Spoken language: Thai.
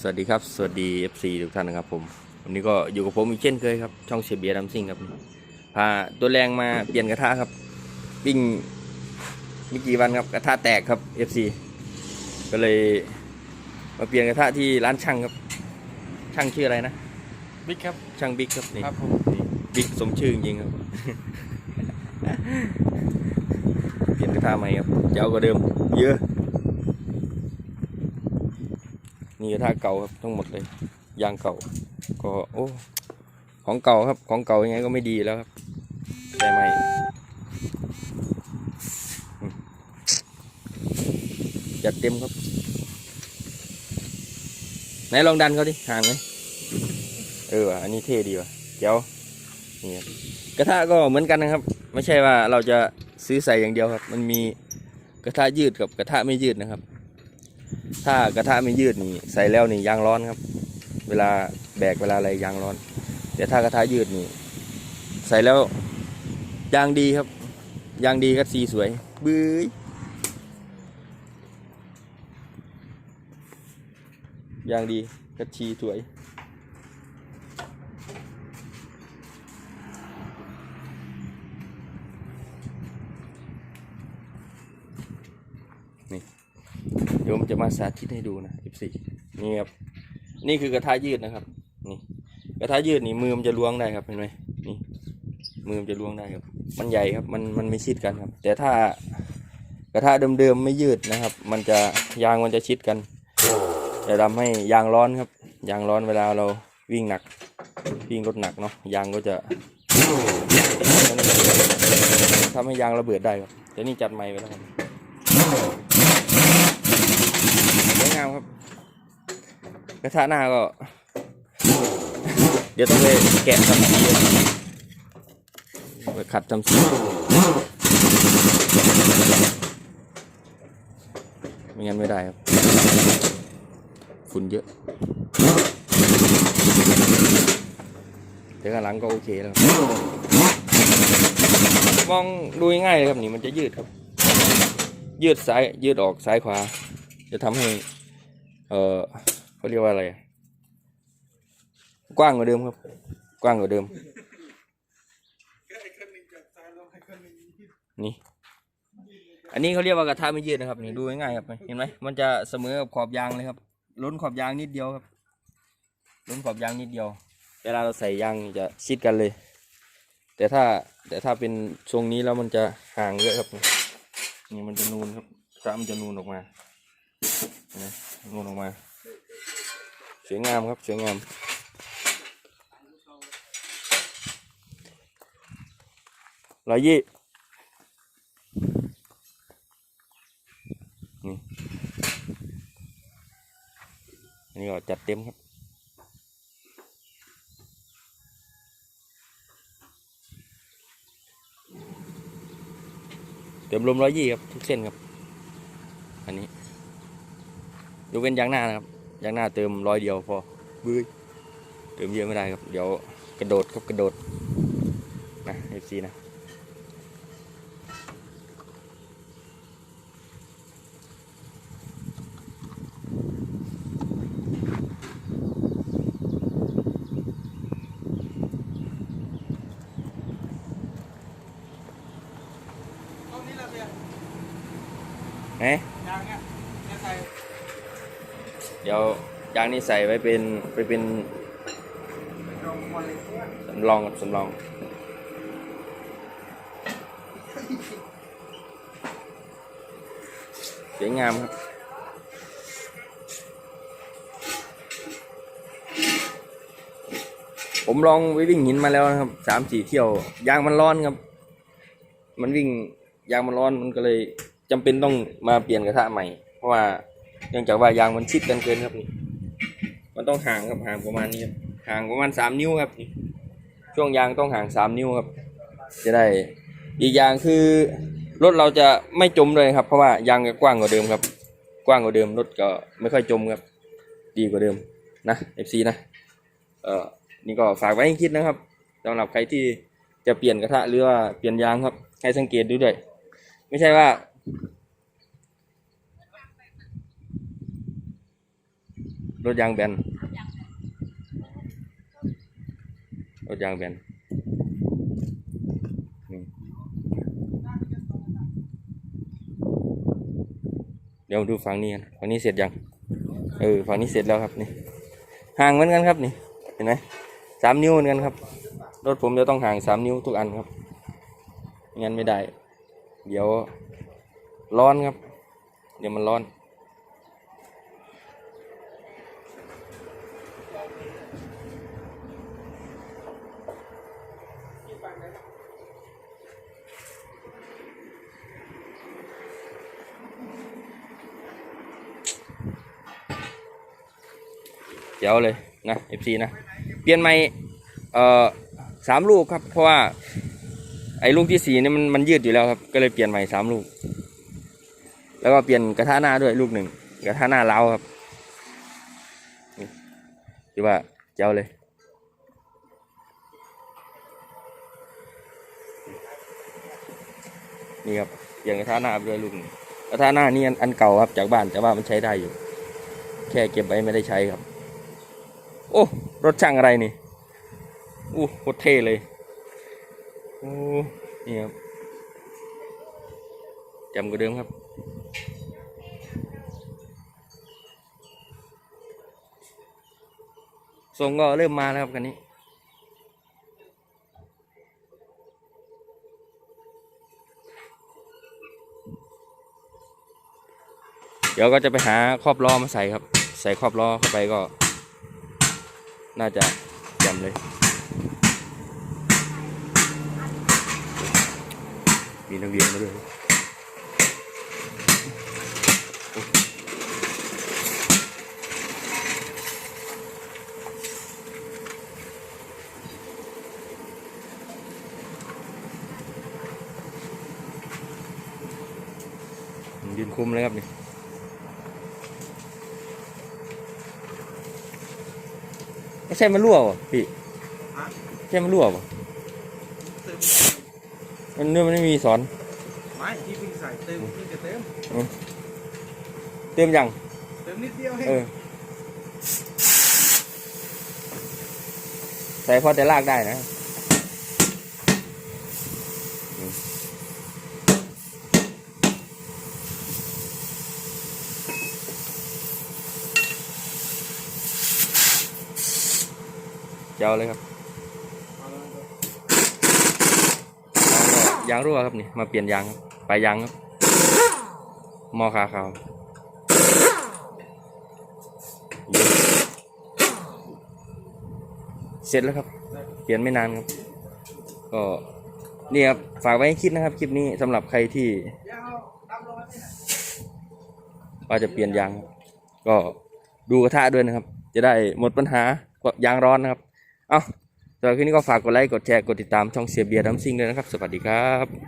สวัสดีครับ สวัสดี FC ทุกท่านนะครับผม วันนี้ก็อยู่กับผมอีกเช่นเคยครับ ช่องเชียร์เบียร์ดัมซิงครับ พาตัวแรงมาเปลี่ยนกระทะครับปิ้งไม่กี่วันครับกระทะแตกครับ FC ก็เลยมาเปลี่ยนกระทะที่ร้านช่างครับ ช่างชื่ออะไรนะ บิ๊กครับ ช่างบิ๊กครับนี่ครับผมบิ๊กสมชื่อจริงๆครับ เปลี่ยนกระทะใหม่ครับเจ้ากว่าเดิม เยอะ นี่กระทะเก่าครับทั้งหมดเลยยางเก่า ก็โอ้ของเก่าครับของเก่ายังไงก็ไม่ดีแล้วครับใช่ไหมจัดเต็มครับ ไหนลองดันเขาดิห่างไหมเอออันนี้เท่ดีว่ะเจ้านี่ครับกระทะก็เหมือนกันนะครับ ไม่ใช่ว่าเราจะซื้อใส่อย่างเดียวครับ มันมีกระทะยืดกับกระทะไม่ยืดนะครับ ถ้ากระทะไม่ยืดนี่ใส่แล้วนี่ยางร้อนครับ เวลาแบกเวลาอะไรยางร้อน แต่ถ้ากระทะยืดนี่ ใส่แล้วยางดีครับ ยางดีก็สีสวยบื้อยางดีกระชีสวย เดี๋ยวผมจะมาสาธิตให้ดูนะ F4 นี่ครับ นี่คือกระทะยืดนะครับ นี่ กระทะยืดนี่มือมันจะล้วงได้ครับเห็นไหมนี่ มือมันจะล้วงได้ครับ มันใหญ่ครับ มันมันไม่ชิดกันครับ แต่ถ้ากระทะเดิมๆไม่ยืดนะครับ มันจะยางมันจะชิดกันจะทำให้ยางร้อนครับ ยางร้อนเวลาเราวิ่งหนัก วิ่งรถหนักเนาะ ยางก็จะทำให้ยางระเบิดได้ครับแต่นี่จัดใหม่ไปแล้วครับ สวยงามครับ กระทะหน้าก็ เดี๋ยวต้องไปแกะทำสีไปขัดทำสีไม่งั้นไม่ได้ครับ ฝุ่นเยอะแต่ข้างหลังก็โอเคแล้ว มองดูง่ายเลยครับนี่มันจะยืดครับ ยืดซ้ายยืดออกซ้ายขวา จะทำให้ เออเขาเรียกว่าอะไร กว้างกว่าเดิมครับ กว้างกว่าเดิม นี่ อันนี้เขาเรียกว่ากระทะไม่ยืดนะครับนี่ดูง่ายๆครับเห็นไหมมันจะเสมอกับขอบยางเลยครับ ล้นขอบยางนิดเดียวครับ ล้นขอบยางนิดเดียว เวลาเราใส่ยางจะชิดกันเลย แต่ถ้าแต่ถ้าเป็นทรงนี้แล้วมันจะห่างเยอะครับนี่มันจะนูนครับกระมันจะนูนออกมา นะนูนออกมาสวยงามครับสวยงามร้อยยี่นี่อันนี้ก็จัดเต็มครับเติมลมร้อยยี่ครับทุกเส้นครับ อันนี้ ยกเว้นยางหน้านะครับยางหน้าเติมร้อยเดียวพอบื้ยเติมเยอะไม่ได้ครับ เดี๋ยวกระโดดครับกระโดดนะเอฟซีนะเอ๊ะยางเนี่ยเนี่ยใส่ เดี๋ยวยางนี้ใส่ไว้เป็นไปเป็นสำรองครับสำรองสวยงามครับผมลองไปวิ่งหินมาแล้วนะครับสามสี่เที่ยวยางมันร้อนครับ มันวิ่งยางมันร้อนมันก็เลยจำเป็นต้องมาเปลี่ยนกระทะใหม่ เพราะว่า เนื่องจากว่ายางมันชิดกันเกินครับนี่มันต้องห่างครับห่างประมาณนี้ครับห่างประมาณสามนิ้วครับ ช่วงยางต้องห่างสามนิ้วครับ จะได้อีกอย่างคือรถเราจะไม่จมเลยครับ เพราะว่ายางจะกว้างกว่าเดิมครับ กว้างกว่าเดิมรถก็ไม่ค่อยจมครับ ดีกว่าเดิมนะ FC นะเอ่อนี่ก็ฝากไว้ให้คิดนะครับสำหรับใครที่จะเปลี่ยนกระทะหรือว่าเปลี่ยนยางครับให้สังเกตดูด้วย ไม่ใช่ว่า รถยางแบนรถยางแบนเดี๋ยวดูฝั่งนี้กันฝั่งนี้เสร็จยังเออฝั่งนี้เสร็จแล้วครับนี่ห่างเหมือนกันครับนี่เห็นไหมสามนิ้วเหมือนกันครับรถผมจะต้องห่างสามนิ้วทุกอันครับไม่งั้นไม่ได้ เดี๋ยวร้อนครับ เดี๋ยวมันร้อน เดี๋ยวเลยนะ FC นะ เปลี่ยนใหม่เอ่อสามลูกครับ เพราะว่า ไอ้ลูกที่สี่นี่มันมันยืดอยู่แล้วครับ ก็เลยเปลี่ยนใหม่สามลูก แล้วก็เปลี่ยนกระทะหน้าด้วยลูกหนึ่งกระทะหน้าเล้าครับ ถือว่าเจ้าเลยนี่ครับเปลี่ยนกระทะหน้าด้วยลูกหนึ่งกระทะหน้านี่อันเก่าครับจากบ้านแต่ว่ามันใช้ได้อยู่ แค่เก็บไว้ไม่ได้ใช้ครับ โอ้รถช่างอะไรนี่อู้โคตรเท่เลยโอ้นี่ครับจำกว่าเดิมครับ ทรงก็เริ่มมาแล้วครับคันนี้ เดี๋ยวก็จะไปหาครอบล้อมาใส่ครับ ใส่ครอบล้อเข้าไปก็ น่าจะแจ่มเลยมีนักเรียนมาด้วย ยืนคุมเลยครับนี่ไม่ใช่มันรั่ววะพี่ฮะใช่มันรั่ววะเติมมันเนื้อมันไม่มีสอนไม่ที่พิ่งใส่เติมพิ่จะเติมเติมยังเติมนิดเดียวให้เออใส่พอจะลากได้นะ เจ้าเลยครับยางรั่วครับนี่มาเปลี่ยนยางครับปลายยางครับมอคาขาวเสร็จแล้วครับ เปลี่ยนไม่นานครับ ก็นี่ครับฝากไว้ให้คิดนะครับคลิปนี้สำหรับใครที่ยาวดำลงมาเนี่ยว่าจะเปลี่ยนยาง ก็ดูกระทะด้วยนะครับ จะได้หมดปัญหายางร้อนนะครับ สำหรับคลิปนี้ก็ฝากกดไลค์ กดแชร์ กดติดตามช่องเสียเบียร์ดัมซิงด้วยนะครับ สวัสดีครับ